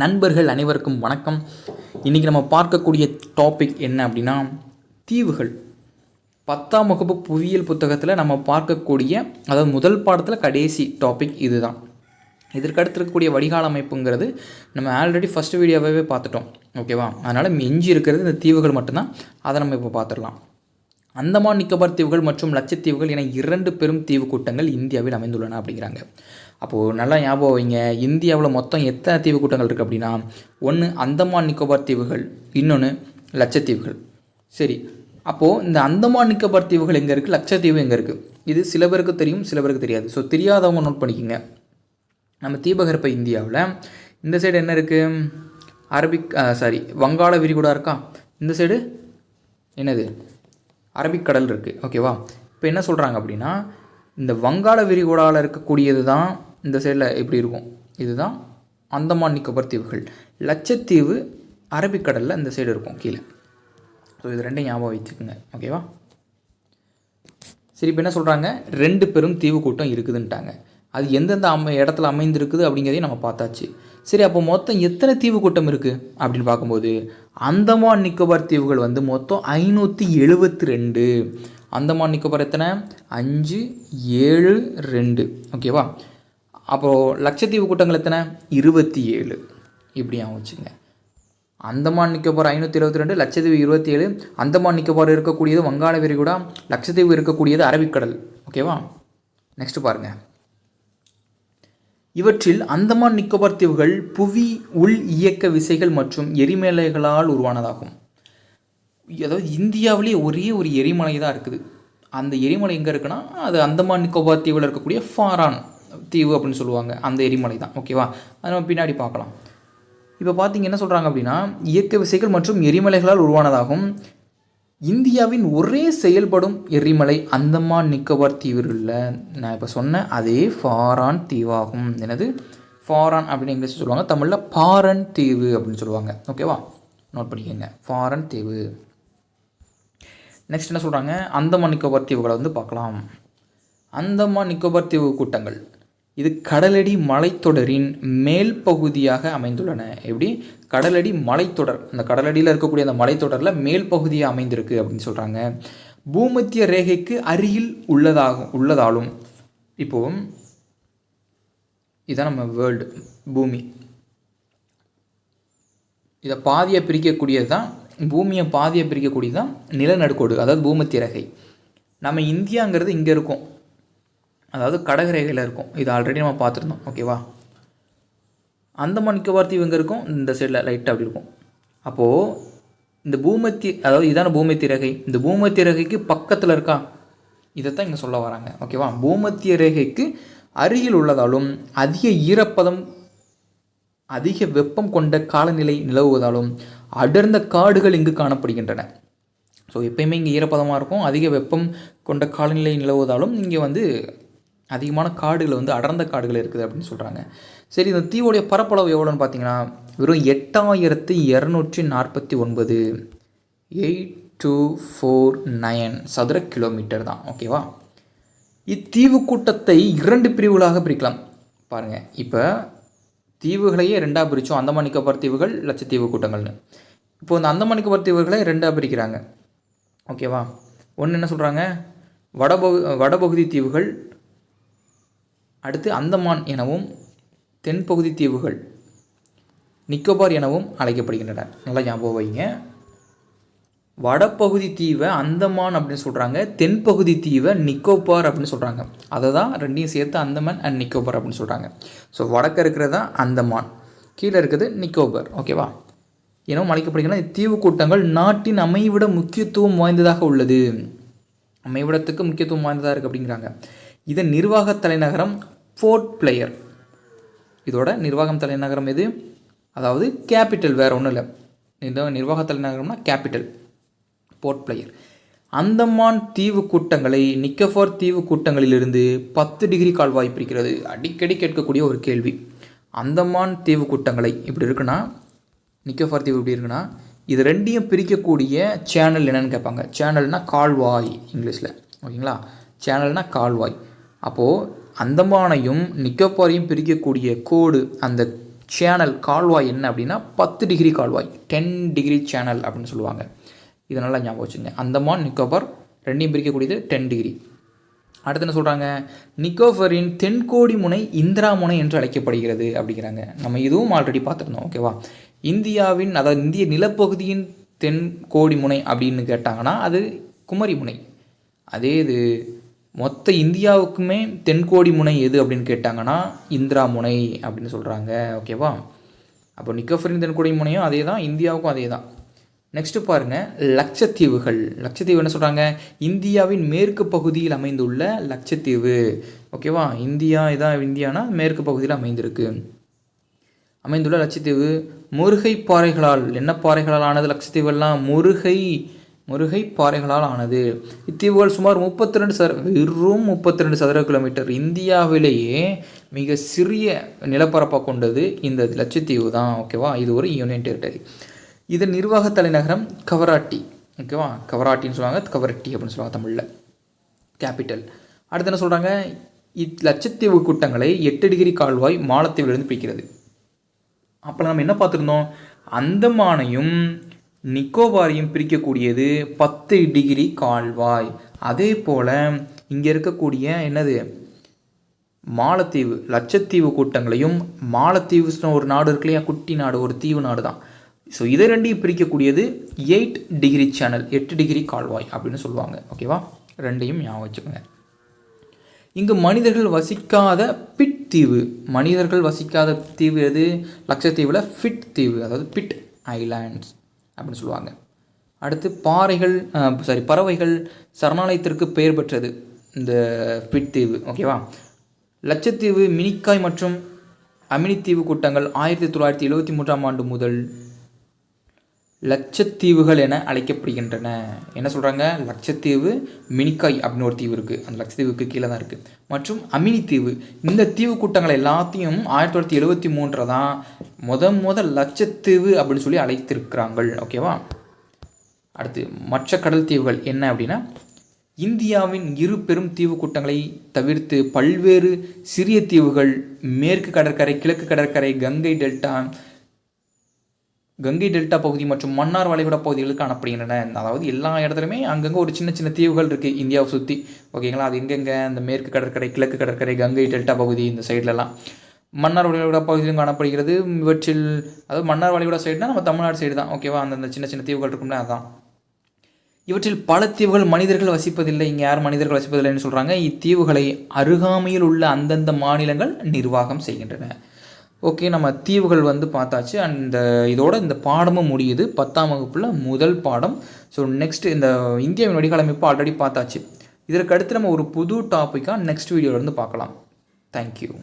நண்பர்கள் அனைவருக்கும் வணக்கம். இன்றைக்கி நம்ம பார்க்கக்கூடிய டாபிக் என்ன அப்படின்னா தீவுகள். பத்தாம் வகுப்பு புவியியல் புத்தகத்தில் நம்ம பார்க்கக்கூடிய அதாவது முதல் பாடத்தில் கடைசி டாபிக் இதுதான். இதற்கடுத்து இருக்கக்கூடிய வடிகால் அமைப்புங்கிறது நம்ம ஆல்ரெடி ஃபஸ்ட் வீடியோவே பார்த்துட்டோம். ஓகேவா அதனால் எஞ்சி இருக்கிறது இந்த தீவுகள் மட்டும்தான். அதை நம்ம இப்போ பார்த்துடலாம். அந்தமான் நிக்கோபார் தீவுகள் மற்றும் லட்சத்தீவுகள் என இரண்டு பெரும் தீவு கூட்டங்கள் இந்தியாவில் அமைந்துள்ளன அப்படிங்கிறாங்க. அப்போது நல்லா ஞாபகம் வைங்க இந்தியாவில் மொத்தம் எத்தனை தீவு கூட்டங்கள் இருக்குது அப்படின்னா ஒன்று அந்தமான் நிக்கோபார் தீவுகள் இன்னொன்று லட்சத்தீவுகள். சரி அப்போது இந்த அந்தமான் நிக்கோபார் தீவுகள் எங்கே இருக்குது லட்சத்தீவு எங்கே இருக்குது இது சில பேருக்கு தெரியும் சில பேருக்கு தெரியாது. ஸோ தெரியாதவங்க நோட் பண்ணிக்கோங்க. நம்ம தீபகற்ப இந்தியாவில் இந்த சைடு என்ன இருக்குது அரபிக் சாரி வங்காள விரிகுடா இருக்கா? இந்த சைடு என்னது? அரபிக்கடல் இருக்குது ஓகேவா இப்போ என்ன சொல்கிறாங்க அப்படின்னா இந்த வங்காள விரிகுடாவில் இருக்கக்கூடியது தான் இந்த சைடில் எப்படி இருக்கும்? இதுதான் அந்தமான் நிக்கோபர் தீவுகள் லட்சத்தீவு அரபிக்கடலில் இந்த சைடு இருக்கும் கீழே. ஸோ இது ரெண்டையும் ஞாபகம் வச்சுக்கோங்க ஓகேவா சரி இப்போ என்ன சொல்கிறாங்க ரெண்டு பெரும் தீவு கூட்டம் இருக்குதுன்ட்டாங்க. அது எந்தெந்த அமை இடத்துல அமைந்திருக்குது அப்படிங்கிறதையும் நம்ம பார்த்தாச்சு. சரி அப்போ மொத்தம் எத்தனை தீவு கூட்டம் இருக்குது அப்படின்னு பார்க்கும்போது அந்தமான் நிக்கோபார் தீவுகள் வந்து மொத்தம் ஐநூற்றி எழுபத்தி ரெண்டு. அந்தமான் நிக்கோபார் எத்தனை? அஞ்சு ஏழு ரெண்டு. ஓகேவா அப்போது லட்சத்தீவு கூட்டங்கள் எத்தனை? இருபத்தி ஏழு. இப்படி ஞாபகம் வச்சுங்க. அந்தமான் நிக்கோபார் ஐநூற்றி இருபத்தி ரெண்டு லட்சத்தீவு இருபத்தி ஏழு. அந்தமான் நிக்கோபார் இருக்கக்கூடியது வங்காள விரிகுடா லட்சத்தீவு இருக்கக்கூடியது அரபிக்கடல். ஓகேவா? நெக்ஸ்ட் பாருங்கள் இவற்றில் அந்தமான் நிக்கோபார் தீவுகள் புவி உள் இயக்க விசைகள் மற்றும் எரிமலைகளால் உருவானதாகும். அதாவது இந்தியாவிலே ஒரே ஒரு எரிமலை தான் இருக்குது. அந்த எரிமலை எங்கே இருக்குன்னா அது அந்தமான் நிக்கோபார் தீவில் இருக்கக்கூடிய ஃபாரான். தீவு அப்படின்னு சொல்லுவாங்க அந்த எரிமலை தான். ஓகேவா அதை நம்ம பின்னாடி பார்க்கலாம். இப்போ பார்த்தீங்க என்ன சொல்கிறாங்க அப்படின்னா இயக்க விசைகள் மற்றும் எரிமலைகளால் உருவானதாகும். இந்தியாவின் ஒரே செயல்படும் எரிமலை அந்தமான் நிக்கோபார் தீவுகளில் நான் இப்போ சொன்ன அதே ஃபாரான் தீவாகும். என்னது? ஃபாரான் அப்படின்னு இங்கிலீஷ் சொல்லுவாங்க. தமிழில் பாரன் தீவு அப்படின்னு சொல்லுவாங்க. ஓகேவா நோட் பண்ணிக்கோங்க. ஃபாரன் தீவு. நெக்ஸ்ட் என்ன சொல்கிறாங்க அந்தமான் நிக்கோபார் தீவுகளை வந்து பார்க்கலாம். அந்தமான் நிக்கோபார் தீவு கூட்டங்கள். இது கடலடி மலைத்தொடரின் மேல் பகுதியாக அமைந்துள்ளன. எப்படி? கடலடி மலைத்தொடர். அந்த கடலடியில் இருக்கக்கூடிய அந்த மலைத்தொடரில் மேல் பகுதியாக அமைந்திருக்கு அப்படின்னு சொல்கிறாங்க பூமத்திய ரேகைக்கு அருகில் உள்ளதாகும் உள்ளதாலும் இப்போது இதான் நம்ம வேர்ல்டு பூமி. இதை பாதியை பிரிக்கக்கூடியது தான் பூமியை பாதியை பிரிக்கக்கூடியது தான் நிலநடுக்கோடு அதாவது பூமத்திய ரேகை. நம்ம இந்தியாங்கிறது இங்கே இருக்கும். அதாவது கடகரேகையில் இருக்கும். இது ஆல்ரெடி நம்ம பார்த்துருந்தோம். ஓகேவா அந்தமான் நிக்கோபார் தீவு எங்கே இருக்கும். இந்த சைடில் லைட்டாக அப்படி இருக்கும். அப்போது இந்த பூமத்தி அதாவது இதான பூமத்திய ரேகை. இந்த பூமத்திய ரேகைக்கு பக்கத்தில் இருக்கா? இதைத்தான் இங்கே சொல்ல வராங்க. ஓகேவா பூமத்திய ரேகைக்கு அருகில் உள்ளதாலும் அதிக ஈரப்பதம் அதிக வெப்பம் கொண்ட காலநிலை நிலவுவதாலும் அடர்ந்த காடுகள் இங்கு காணப்படுகின்றன. ஸோ எப்பயுமே இங்கே ஈரப்பதமாக இருக்கும். அதிக வெப்பம் கொண்ட காலநிலை நிலவுவதாலும் இங்கே வந்து அதிகமான காடுகள் வந்து அடர்ந்த காடுகள் இருக்குது அப்படின்னு சொல்கிறாங்க சரி இந்த தீவுடைய பரப்பளவு எவ்வளோன்னு பார்த்தீங்கன்னா வெறும் எட்டாயிரத்து இரநூற்றி நாற்பத்தி ஒன்பது. எயிட் டூ ஃபோர் நயன் சதுர கிலோமீட்டர் தான். ஓகேவா இத்தீவு கூட்டத்தை இரண்டு பிரிவுகளாக பிரிக்கலாம். பாருங்கள் இப்போ தீவுகளையே ரெண்டாக பிரித்தோம் அந்தமான் நிக்கோபார் தீவுகள் லட்சத்தீவு கூட்டங்கள்னு. இப்போ இந்த அந்தமான் நிக்கோபார் தீவுகளை ரெண்டாக பிரிக்கிறாங்க. ஓகேவா ஒன்று என்ன சொல்கிறாங்க வடபகு வடபகுதி தீவுகள் அடுத்து அந்தமான் எனவும் தென்பகுதி தீவுகள் நிக்கோபார் எனவும் அழைக்கப்படுகின்றன. நல்லா ஞாபகம் வைங்க. வடப்பகுதி தீவை அந்தமான் அப்படின்னு சொல்கிறாங்க தென்பகுதி தீவை நிக்கோபார் அப்படின்னு சொல்கிறாங்க அதை தான் ரெண்டையும் சேர்த்து அந்தமான் அண்ட் நிக்கோபார் அப்படின்னு சொல்கிறாங்க ஸோ வடக்க இருக்கிறது தான் அந்தமான். கீழே இருக்கிறது நிக்கோபார். ஓகேவா எனவும் அழைக்கப்படுகின்றன. தீவு கூட்டங்கள் நாட்டின் அமைவிட முக்கியத்துவம் வாய்ந்ததாக உள்ளது. அமைவிடத்துக்கு முக்கியத்துவம் வாய்ந்ததாக இருக்குது அப்படிங்கிறாங்க. இதன் நிர்வாக தலைநகரம் போர்ட் பிளேயர் இதோட நிர்வாகம் தலைநகரம் எது? அதாவது கேபிட்டல் வேறு ஒன்றும் இல்லை. இந்த நிர்வாக தலைநகரம்னா கேபிட்டல் போர்ட் பிளேயர் அந்தமான் தீவு கூட்டங்களை நிக்கஃபார் தீவு கூட்டங்களிலிருந்து பத்து டிகிரி கால்வாய் பிரிக்கிறது. அடிக்கடி கேட்கக்கூடிய ஒரு கேள்வி. அந்தமான் தீவு கூட்டங்களை இப்படி இருக்குன்னா நிக்கோபார் தீவு இப்படி இருக்குன்னா இது ரெண்டையும் பிரிக்கக்கூடிய சேனல் என்னென்னு கேட்பாங்க. சேனல்னால் கால்வாய் இங்கிலீஷில். ஓகேங்களா? சேனல்னால் கால்வாய். அப்போது அந்தமானையும் நிக்கோபாரையும் பிரிக்கக்கூடிய கோடு அந்த சேனல் கால்வாய் என்ன அப்படின்னா பத்து டிகிரி கால்வாய் டென் டிகிரி சேனல் அப்படின்னு சொல்லுவாங்க. இதனால் ஞாபகம் வச்சுங்க. அந்தமான் நிக்கோபார் ரெண்டையும் பிரிக்கக்கூடியது டென் டிகிரி. அடுத்து என்ன சொல்கிறாங்க நிக்கோபரின் தென்கோடி முனை இந்திரா முனை என்று அழைக்கப்படுகிறது அப்படிங்கிறாங்க. நம்ம இதுவும் ஆல்ரெடி பார்த்துருந்தோம் ஓகேவா இந்தியாவின் அதாவது இந்திய நிலப்பகுதியின் தென்கோடி முனை அப்படின்னு கேட்டாங்கன்னா அது குமரி முனை. அதே இது மொத்த இந்தியாவுக்குமே தென்கோடி முனை எது அப்படின்னு கேட்டாங்கன்னா இந்திரா முனை அப்படின்னு சொல்கிறாங்க ஓகேவா? அப்போ நிக்கோஃபரின் தென்கோடி முனையும் அதே தான் இந்தியாவுக்கும் அதே தான் நெக்ஸ்ட்டு பாருங்கள் லட்சத்தீவுகள். லட்சத்தீவு என்ன சொல்கிறாங்க இந்தியாவின் மேற்கு பகுதியில் அமைந்துள்ள லட்சத்தீவு. ஓகேவா? இந்தியா இதான் இந்தியானா? மேற்கு பகுதியில் அமைந்திருக்கு. அமைந்துள்ள லட்சத்தீவு முருகை பாறைகளால். என்ன பாறைகளால் ஆனது லட்சத்தீவெல்லாம் முருகை முருகை பாறைகளால் ஆனது. இத்தீவுகள் சுமார் முப்பத்தி ரெண்டு சதுர வெறும் முப்பத்தி ரெண்டு சதுர கிலோமீட்டர். இந்தியாவிலேயே மிக சிறிய நிலப்பரப்பாக கொண்டது இந்த லட்சத்தீவு தான் ஓகேவா இது ஒரு யூனியன் டெரிட்டரி இதன் நிர்வாக தலைநகரம் கவராட்டி ஓகேவா கவராட்டின்னு சொல்லுவாங்க கவரட்டி அப்படின்னு சொல்லுவாங்க தமிழில். கேபிட்டல் அடுத்து என்ன சொல்கிறாங்க இத் லட்சத்தீவு கூட்டங்களை எட்டு டிகிரி கால்வாய் மாலத்தீவிலிருந்து பிடிக்கிறது அப்போ நம்ம என்ன பார்த்துருந்தோம்? அந்தமானையும் நிக்கோபாரையும் பிரிக்கக்கூடியது பத்து டிகிரி கால்வாய். அதே போல் இங்கே இருக்கக்கூடிய என்னது? மாலத்தீவு லட்சத்தீவு கூட்டங்களையும் மாலத்தீவு ஒரு நாடு இருக்கு இல்லையா? குட்டி நாடு ஒரு தீவு நாடு தான். ஸோ இதை ரெண்டையும் பிரிக்கக்கூடியது எயிட் டிகிரி சேனல் எட்டு டிகிரி கால்வாய் அப்படின்னு சொல்லுவாங்க. ஓகேவா ரெண்டையும் ஞாபகம் வச்சுக்கோங்க. இங்கு மனிதர்கள் வசிக்காத பிட் தீவு. மனிதர்கள் வசிக்காத தீவு எது? லட்சத்தீவில் ஃபிட் தீவு அதாவது பிட் ஐலாண்ட்ஸ். அப்படின்னு சொல்லுவாங்க. அடுத்து பாறைகள் சாரி பறவைகள் சரணாலயத்திற்கு பெயர் பெற்றது. இந்த பிட் தீவு ஓகேவா லட்சத்தீவு மினிக்காய் மற்றும் அமினித்தீவு கூட்டங்கள் ஆயிரத்தி தொள்ளாயிரத்தி எழுபத்தி மூன்றாம் ஆண்டு முதல் லட்சத்தீவுகள் என அழைக்கப்படுகின்றன. என்ன சொல்கிறாங்க லட்சத்தீவு மினிக்காய் அப்படின்னு ஒரு தீவு இருக்குது அந்த லட்சத்தீவுக்கு கீழே தான் இருக்குது மற்றும் அமினி தீவு. இந்த தீவு கூட்டங்கள் எல்லாத்தையும் ஆயிரத்தி தொள்ளாயிரத்தி எழுபத்தி மூன்றில் தான் முத முத லட்சத்தீவு அப்படின்னு சொல்லி அழைத்திருக்கிறாங்கள். ஓகேவா அடுத்து மற்ற கடல் தீவுகள் என்ன அப்படின்னா இந்தியாவின் இரு பெரும் தீவு கூட்டங்களை தவிர்த்து பல்வேறு சிறிய தீவுகள் மேற்கு கடற்கரை கிழக்கு கடற்கரை கங்கை டெல்டா கங்கை டெல்டா பகுதி மற்றும் மன்னார் வளைகுடா பகுதிகளில் காணப்படுகின்றன. அதாவது எல்லா இடத்துலையுமே அங்கங்கே ஒரு சின்ன சின்ன தீவுகள் இருக்குது இந்தியாவை சுற்றி ஓகேங்களா? அது எங்கெங்கே? இந்த மேற்கு கடற்கரை கிழக்கு கடற்கரை கங்கை டெல்டா பகுதி இந்த சைட்லலாம் மன்னார் வளைகுடா பகுதியிலும் காணப்படுகிறது. இவற்றில் அதாவது மன்னார் வளைகுடா சைடுனா நம்ம தமிழ்நாடு சைடு தான். ஓகேவா? அந்தந்த சின்ன சின்ன தீவுகள் இருக்கும்ல அதான். இவற்றில் பல தீவுகள் மனிதர்கள் வசிப்பதில்லை. இங்கே யார் மனிதர்கள் வசிப்பதில்லைன்னு சொல்கிறாங்க இத்தீவுகளை அருகாமையில் உள்ள அந்தந்த மாநிலங்கள் நிர்வாகம் செய்கின்றன. ஓகே நம்ம தீவுகள் வந்து பார்த்தாச்சு. அந்த இதோட இந்த பாடமும் முடியுது. பத்தாம் வகுப்பில் முதல் பாடம். ஸோ நெக்ஸ்ட் இந்த இந்தியாவின் வடிகாலமைப்பு ஆல்ரெடி பார்த்தாச்சு. இதற்கு அடுத்து நம்ம ஒரு புது டாப்பிக்காக நெக்ஸ்ட் வீடியோவில் வந்து பார்க்கலாம். தேங்க்யூ